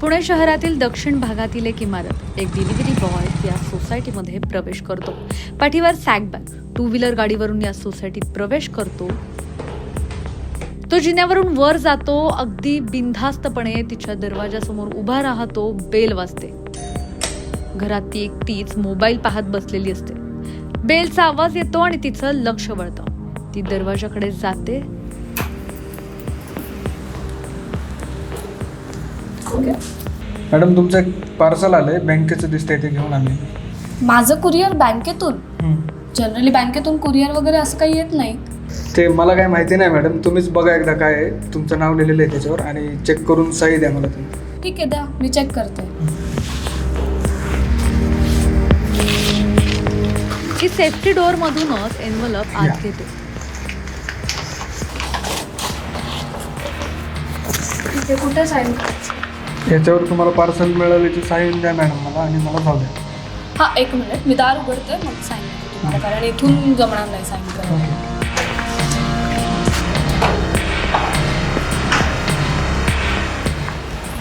पुणे शहरातील दक्षिण भागातील एक इमारत एक डिलिव्हरी बॉय या सोसायटीमध्ये प्रवेश करतो. पाठीवर सॅकबॅग टू व्हीलर गाडीवरून या सोसायटीत प्रवेश करतो. तो जिन्यावरून वर जातो अगदी बिनधास्तपणे तिच्या दरवाजासमोर उभा राहतो बेल वाजते. घरात ती एकटीच मोबाईल पाहत बसलेली असते. बेलचा आवाज येतो आणि तिचं लक्ष वळतं. ती दरवाजाकडे जाते मॅडम तुमचं एक पार्सल आलंय बँकेचं दिसतंय ते घेऊन आले माझं कुरिअर बँकेतून? जनरली बँकेतून कुरिअर वगैरे असं काही येत नाही. ते मला काय माहिती नाही मॅडम. तुम्हीच बघा एकदा काय आहे. तुमचं नाव लिहिलेलं आहे त्याच्यावर आणि चेक करून सही द्या मला तुम्ही. ठीक आहे द्या. मी चेक करते. ती सेफ्टी डोअर मधूनच एनवलप. आत घेते. ठीक आहे कुठे साईन करायचं? याच्यावर तुम्हाला पार्सल मिळाल्याची साईन द्या मॅडम मला आणि मला जाऊ द्या. हां एक मिनिट. मी दार उघडते मग साईन करते तुम्हाला कारण इथून जमणार नाही साईन करायला.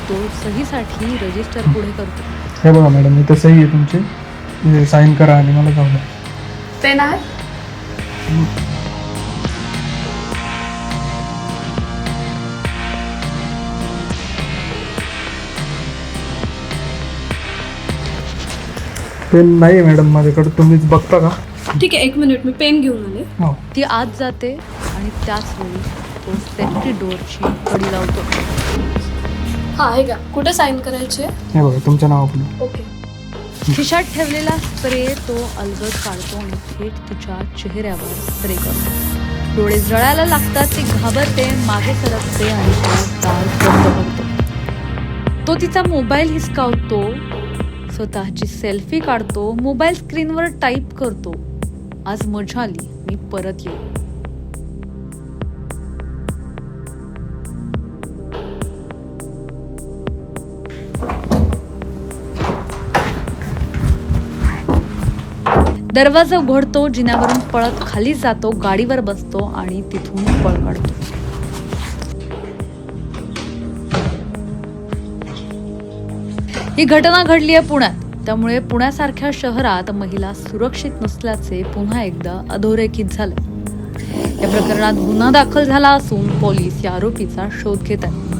तो सहीसाठी रजिस्टर पुढे करतो. हे बघा मॅडम इथं सही आहे तुमची. हे साईन करा आणि मला जाऊ द्या. पेन आहे पेन नाही आहे मॅडम माझ्याकडे तुम्हीच बघता का? ठीक आहे एक मिनिट मी पेन घेऊन आले. हो. ती आत जाते आणि त्याच वेळी तो सेफ्टी डोअरची कडी लावतो. हां हे घ्या. कुठे साईन करायची? आहे हे बघा तुमचं नाव आपलं ओके खिशात ठेवलेला स्प्रे तो अलगद काढतो आणि थेट तिच्या चेहऱ्यावर स्प्रे करतो. डोळे जळायला लागतात ती घाबरते मागे सरकते आणि तो दार बंद करतो. तो तिचा मोबाईल हिसकावतो स्वतःची सेल्फी काढतो मोबाईल स्क्रीनवर टाईप करतो. आज मजा आली मी परत येऊ. दरवाजा उघडतो जिन्यावरून पळत खाली जातो गाडीवर बसतो आणि तिथून पळ काढतो. ही घटना घडली आहे पुण्यात. त्यामुळे पुण्यासारख्या शहरात महिला सुरक्षित नसल्याचे पुन्हा एकदा अधोरेखित झाले. या प्रकरणात गुन्हा दाखल झाला असून पोलीस या आरोपीचा शोध घेत आहेत.